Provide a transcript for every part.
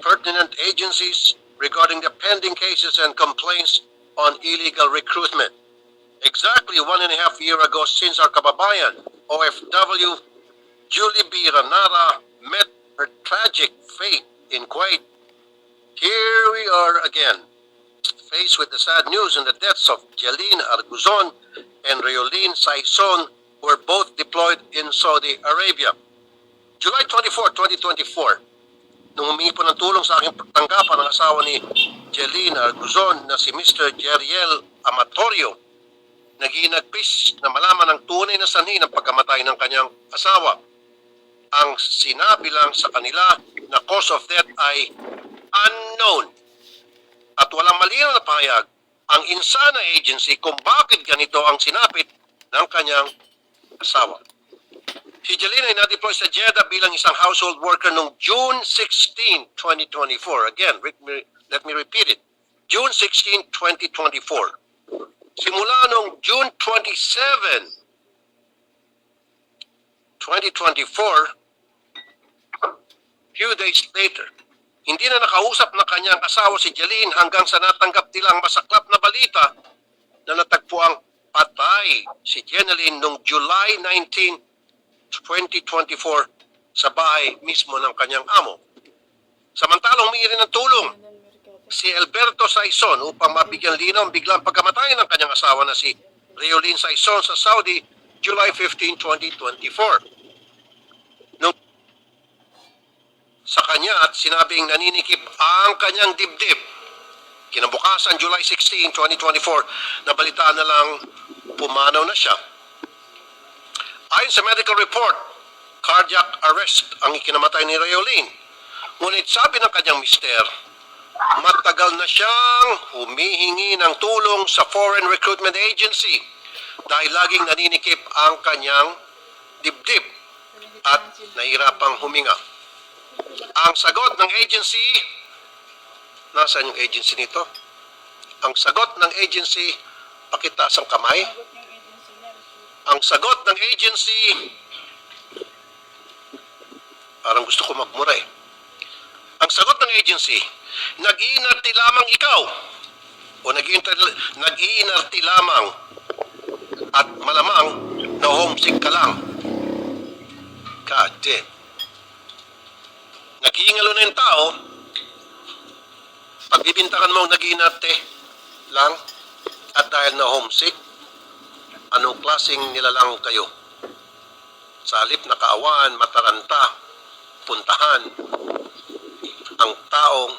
pertinent agencies regarding the pending cases and complaints on illegal recruitment. Exactly one and a half year ago since our kababayan, OFW Julie B. Ranara, met her tragic fate in Kuwait. Here we are again, faced with the sad news in the deaths of Jeline Arguzon and Reolene Saison, who were both deployed in Saudi Arabia. July 24, 2024, nung humingi po ng tulong sa aking tanggapan ng asawa ni Jeline Arguzon na si Mr. Jeriel Amatorio, naginagpis na malaman ang tunay na sanhi ng pagkamatay ng kanyang asawa. Ang sinabi lang sa kanila na cause of death ay unknown at walang malinaw na pahayag ang Insana Agency kung bakit ganito ang sinapit ng kanyang asawa. Si Jelena ay na-deploy sa Jeddah bilang isang household worker noong June 16, 2024. Again, re- me- let me repeat it. June 16, 2024. Simula noong June 27, 2024, few days later, hindi na nakausap ng kanyang asawa si Jeline hanggang sa natanggap nilang masaklap na balita na natagpuang patay si Jeneline noong July 19, 2024 sa bahay mismo ng kanyang amo. Samantalang humingi rin ng tulong si Alberto Saison upang mabigyan linaw ang biglang pagkamatay ng kanyang asawa na si Reolene Saison sa Saudi July 15, 2024. Nung sa kanya at sinabing naninikip ang kanyang dibdib. Kinabukasan, July 16, 2024, nabalitaan na lang pumanaw na siya. Ayon sa medical report, cardiac arrest ang ikinamatay ni Reolene. Ngunit sabi ng kanyang mister, matagal na siyang humihingi ng tulong sa Foreign Recruitment Agency dahil laging naninikip ang kanyang dibdib at nahirapang huminga. Ang sagot ng agency, nasaan yung agency nito? Ang sagot ng agency, pakitaas ang kamay. Ang sagot ng agency, parang gusto ko magmura eh. Ang sagot ng agency, nag-iinarti lamang ikaw o nag-iinarti, nag-iinarti lamang at malamang na homesick ka lang. God damn. Nag-iingalo na yung tao, pagbibintangan mo ang nag-iinarte lang at dahil na homesick, anong klaseng nilalang kayo? Sa halip na kaawaan, mataranta, puntahan, ang taong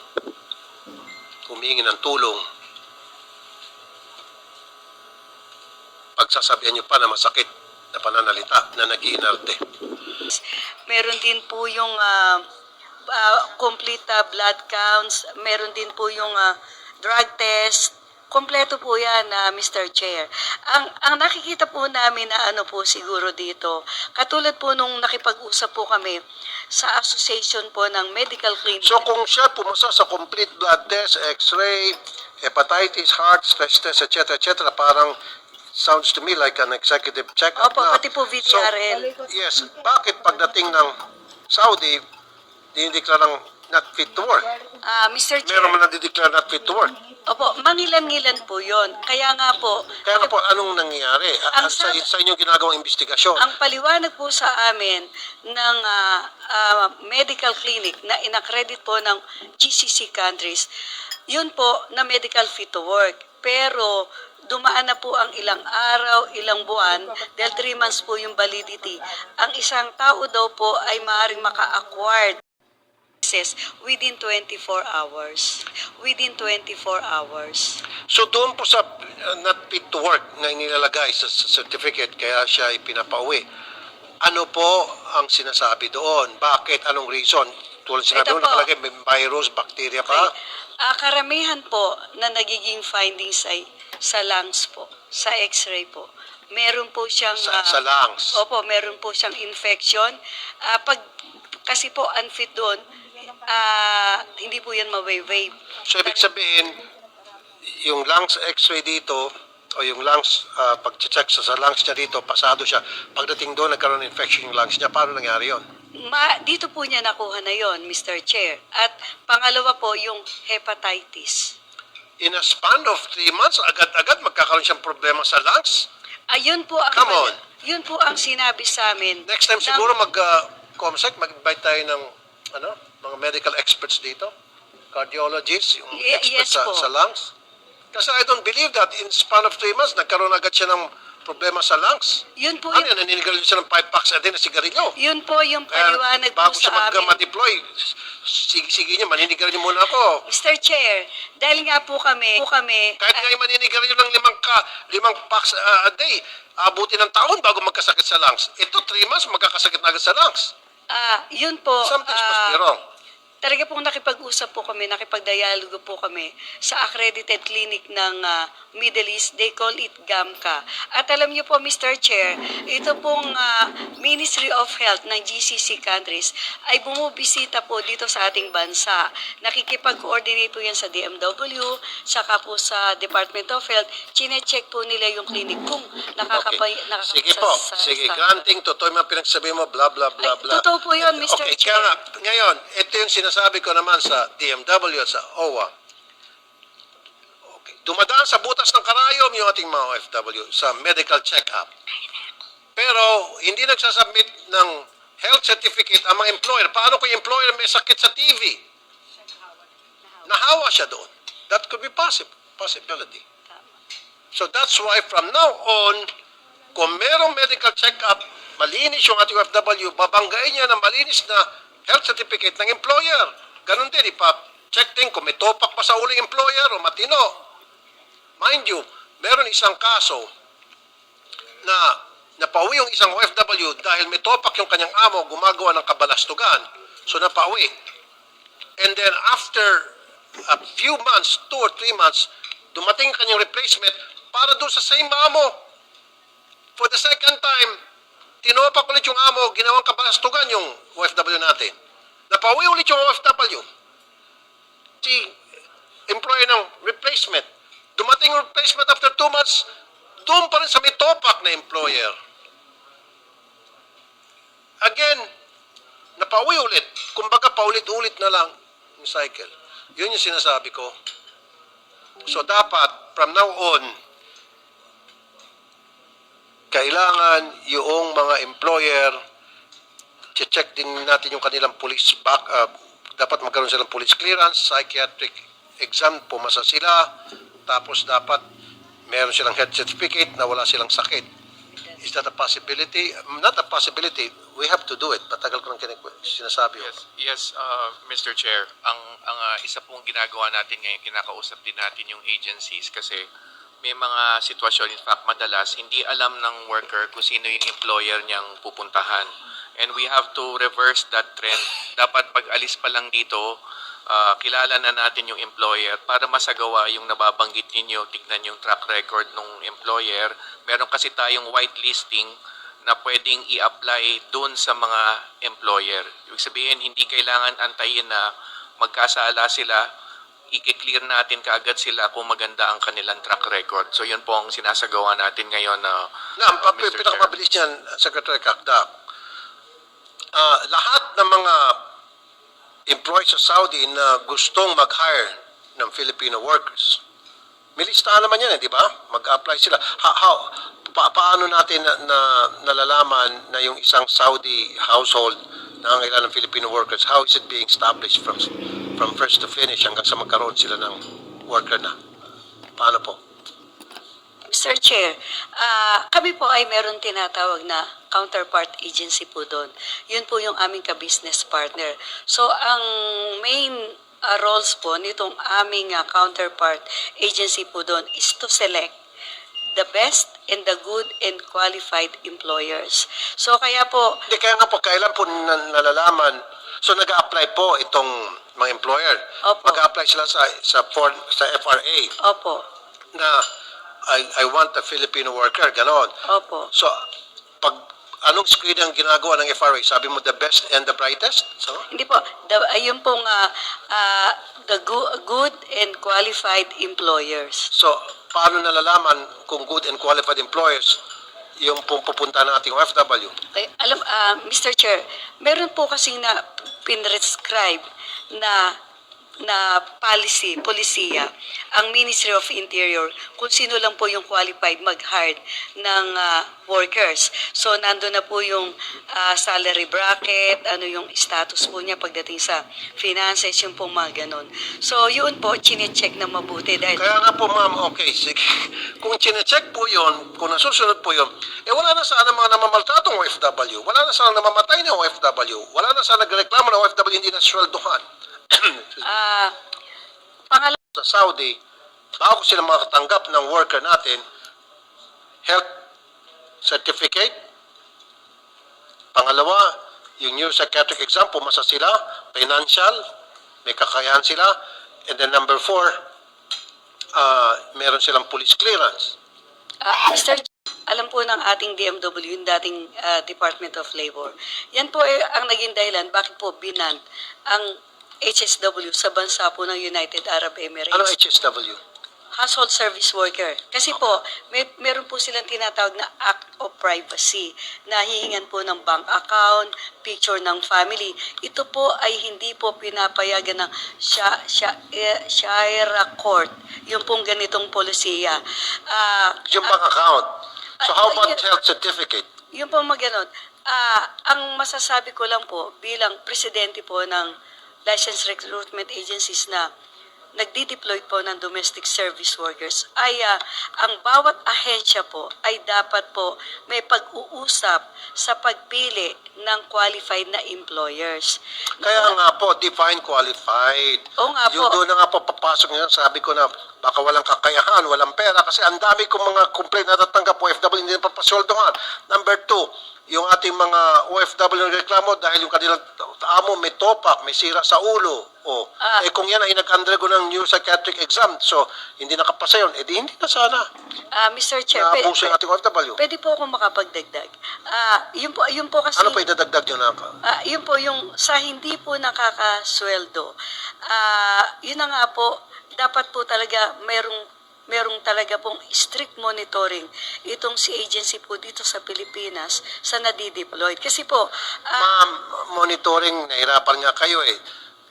humingi ng tulong, pagsasabihan niyo pa na masakit na pananalita na nag-iinarte. Meron din po yung ah, ah, complete ah, blood counts, meron din po yung ah, drug test. Kompleto po yan, na Mr. Chair. Ang, ang nakikita po namin na ano po siguro dito, katulad po nung nakipag-usap po kami sa association po ng medical clinic. So kung siya pumasa sa complete blood test, x-ray, hepatitis, heart, stress test, etc., etc., parang sounds to me like an executive check-up Opo, na. pati po VDRL. So, yes, bakit pagdating ng Saudi, dinideklarang not fit to work? Ah, Mr. Chair, Meron man nadideklara not fit to work. opo, mangilan-ngilan po yon. Kaya nga po, Kaya nga po, anong nangyayari? Ang sa, sabi- sa inyong ginagawang investigasyon? Ang paliwanag po sa amin ng ah, ah, medical clinic na inaccredit po ng GCC countries, yun po na medical fit to work. Pero dumaan na po ang ilang araw, ilang buwan, dahil 3 months po yung validity. Ang isang tao daw po ay maaaring maka-acquired disease within 24 hours. Within 24 hours. So doon po sa uh, not fit to work na inilalagay sa, certificate kaya siya ipinapauwi, ano po ang sinasabi doon? Bakit? Anong reason? Tulad sinabi Ito mo, po. nakalagay may virus, bacteria pa. Ah, karamihan po na nagiging findings ay sa lungs po, sa x-ray po. Meron po siyang... Sa, ah, sa lungs. Opo, meron po siyang infection. Ah, pag, kasi po unfit doon, ah, hindi po yan maway-wave. So ibig sabihin, yung lungs x-ray dito, o yung lungs, uh, pag-check sa, sa lungs niya dito, pasado siya. Pagdating doon, nagkaroon ng infection yung lungs niya. Paano nangyari yon? ma, dito po niya nakuha na yon, Mr. Chair. At pangalawa po, yung hepatitis. In a span of three months, agad-agad magkakaroon siyang problema sa lungs. Ayun po ang Come on. yun po ang sinabi sa amin. Next time ng- siguro mag uh, Comsec, mag-invite tayo ng ano, mga medical experts dito. Cardiologists, yung Ye- experts yes sa, po. sa lungs. Kasi I don't believe that in span of three months, nagkaroon agad siya ng problema sa lungs. yun po Ano yung, yan, naninigarilyo siya ng 5 packs a day na sigarilyo. yun po yung Kaya paliwanag po bago siya sa mag- amin. ma-deploy, sige-sige niya, maninigarilyo muna ako. Mr. Chair, dahil nga po kami, po kami, Kahit nga yung maninigarilyo ng limang, ka, limang packs uh, a day, abuti ng taon bago magkasakit sa lungs. Ito, 3 months, magkakasakit na agad sa lungs. ah, yun po, Something's must be ah, wrong. Talaga pong nakipag-usap po kami, nakipag-dialogo po kami sa accredited clinic ng ah, Middle East. They call it GAMCA. At alam niyo po, Mr. Chair, ito pong ah, Ministry of Health ng GCC countries ay bumubisita po dito sa ating bansa. Nakikipag-coordinate po yan sa DMW, saka po sa Department of Health. Chine-check po nila yung clinic kung nakakapay, Okay. nakaka- Sige sa- po, sa- sige, granting, totoo yung mga pinagsabi mo, blah, blah, blah, Ay, blah. totoo po yun, Mr. Okay, Chair. kaya nga, ngayon, ito yung sinasabi ko naman sa DMW at sa OWA. Okay. Dumadaan sa butas ng karayom yung ating mga OFW sa medical check-up. Pero, hindi nagsasubmit ng health certificate ang mga employer. Paano kung employer may sakit sa TV? Nahawa siya doon. That could be possible, possibility. So that's why from now on, kung merong medical check-up, malinis yung ating OFW, babanggain niya na malinis na health certificate ng employer. Ganon din, ipa-check din kung may topak pa sa uling employer o matino. Mind you, meron isang kaso na napauwi yung isang OFW dahil may topak yung kanyang amo gumagawa ng kabalastugan. So napauwi. And then after a few months, two or three months, dumating ang kanyang replacement para doon sa same amo. For the second time, tinopak ulit yung amo, ginawang kabalastugan yung OFW natin. Napauwi ulit yung OFW. Si employer ng replacement. Dumating replacement after two months, doon pa rin sa may topak na employer. Again, napauwi ulit. Kumbaga, paulit-ulit na lang yung cycle. Yun yung sinasabi ko. So, dapat, from now on, kailangan yung mga employer, check din natin yung kanilang police back, uh, dapat magkaroon silang police clearance, psychiatric exam, pumasa sila, tapos dapat meron silang health certificate na wala silang sakit. Is that a possibility? Not a possibility. We have to do it. Patagal ko kinik- sinasabi. Yes, yes, uh, Mr. Chair. Ang ang uh, isa pong ginagawa natin ngayon, kinakausap din natin yung agencies kasi may mga sitwasyon, in fact, madalas hindi alam ng worker kung sino yung employer niyang pupuntahan. And we have to reverse that trend. Dapat pag alis pa lang dito, uh, kilala na natin yung employer para masagawa yung nababanggit ninyo, tignan yung track record ng employer. Meron kasi tayong whitelisting na pwedeng i-apply doon sa mga employer. Ibig sabihin, hindi kailangan antayin na magkasala sila, i-clear natin kaagad sila kung maganda ang kanilang track record. So yun po ang sinasagawa natin ngayon na Na, ang uh, uh, Mr. Pinakamabilis niyan, Secretary Kakda, ah, lahat ng mga employees sa Saudi na gustong mag-hire ng Filipino workers, may listahan naman yan, eh, di ba? Mag-apply sila. Ha, how, pa, paano natin na, na, nalalaman na yung isang Saudi household na ang ilan ng Filipino workers, how is it being established from from first to finish hanggang sa magkaroon sila ng worker na? Paano po? Mr. Chair, ah, kami po ay meron tinatawag na counterpart agency po doon. Yun po yung aming ka-business partner. So, ang main ah, roles po nitong aming ah, counterpart agency po doon is to select the best and the good and qualified employers. So, kaya po, Hindi, kaya nga po, kailan po na- nalalaman, so nag apply po itong mga employer. Opo. Mag-apply sila sa, sa, for, sa FRA opo, na I, I want a Filipino worker, ganon. opo. So, pag anong screen ang ginagawa ng FRA? Sabi mo, the best and the brightest? So, Hindi po, the, ayun pong ah, ah, the go- good and qualified employers. so paano nalalaman kung good and qualified employers yung pong pupunta nating OFW. Okay, alam, ah, Mr. Chair, meron po kasing na pinrescribe na na policy, polisiya, ang Ministry of Interior, kung sino lang po yung qualified mag-hire ng ah, workers. So, nando na po yung ah, salary bracket, ano yung status po niya pagdating sa finances, yung pong mga ganon. So, yun po, chinecheck na mabuti dahil Kaya nga po ma'am, okay, sige. Kung chinecheck po yon, kung nasusunod po yon, eh wala na sana mga namamaltratong OFW, wala na sana namamatay na OFW, wala na sana nagreklamo na OFW hindi na sweldohan. ah pangalawa, Sa Saudi, bago sila makatanggap ng worker natin, health certificate, pangalawa, yung new psychiatric exam, pumasa sila, financial, may kakayahan sila, and then number four, uh, meron silang police clearance. Ah, Mr. Alam po ng ating DMW, yung dating ah, Department of Labor. Yan po eh, ang naging dahilan bakit po binan ang HSW sa bansa po ng United Arab Emirates. Ano HSW? Household Service Worker. Kasi po, may, meron po silang tinatawag na Act of Privacy na hihingan po ng bank account, picture ng family. Ito po ay hindi po pinapayagan ng Sha, Sha, eh, Shaira Court, yung pong ganitong polisiya. Ah, Yung bank account. So how Ah, about yun- health certificate? yung po maganon. Ah, ang masasabi ko lang po bilang presidente po ng licensed recruitment agencies na nagdi-deploy po ng domestic service workers ay ah, ang bawat ahensya po ay dapat po may pag-uusap sa pagpili ng qualified na employers. Kaya nga po, define qualified. Oo nga Yung po. doon na nga po papasok nyo, sabi ko na baka walang kakayahan, walang pera kasi ang dami kong mga complaint na natatanggap po OFW hindi na papasweldohan. Number two, yung ating mga OFW na reklamo dahil yung kanilang amo may topak, may sira sa ulo. O, Ah. eh kung yan ay nag-undergo ng new psychiatric exam, so hindi nakapasa yun, eh di hindi na sana. Ah, Mr. Chair, pe- Naabuso yung ating OFW. pwede po ako makapagdagdag. Ah, yun po, yun po kasi Ano pa idadagdag nyo na? Ah, yun po, yung sa hindi po nakakasweldo, ah, yun na nga po, dapat po talaga merong merong talaga pong strict monitoring itong si agency po dito sa Pilipinas sa nadi-deployed. Kasi po, ah, Ma'am, monitoring, nahirapan nga kayo eh.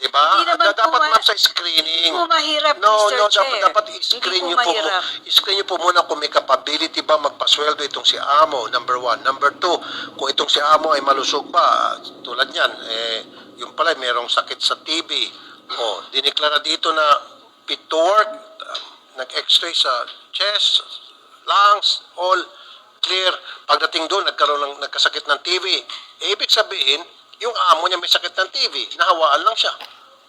Di ba? Hindi naman po dapat ma- ma'am sa screening. Hindi po mahirap, no, Mr. No, dapat, dapat i-screen nyo po po, i-screen nyo po muna kung may capability ba magpasweldo itong si Amo, number one. Number two, kung itong si Amo ay malusog ba, tulad niyan, eh, yung pala, merong sakit sa TB. O, diniklara dito na fit to work, nag-x-ray sa chest, lungs, all clear. Pagdating doon, nagkaroon ng, nagkasakit ng TB. Eh, ibig sabihin, yung amo niya may sakit ng TB, nahawaan lang siya.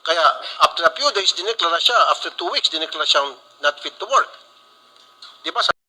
Kaya, after a few days, dineklara siya. After two weeks, dineklara siyang not fit to work. Di ba?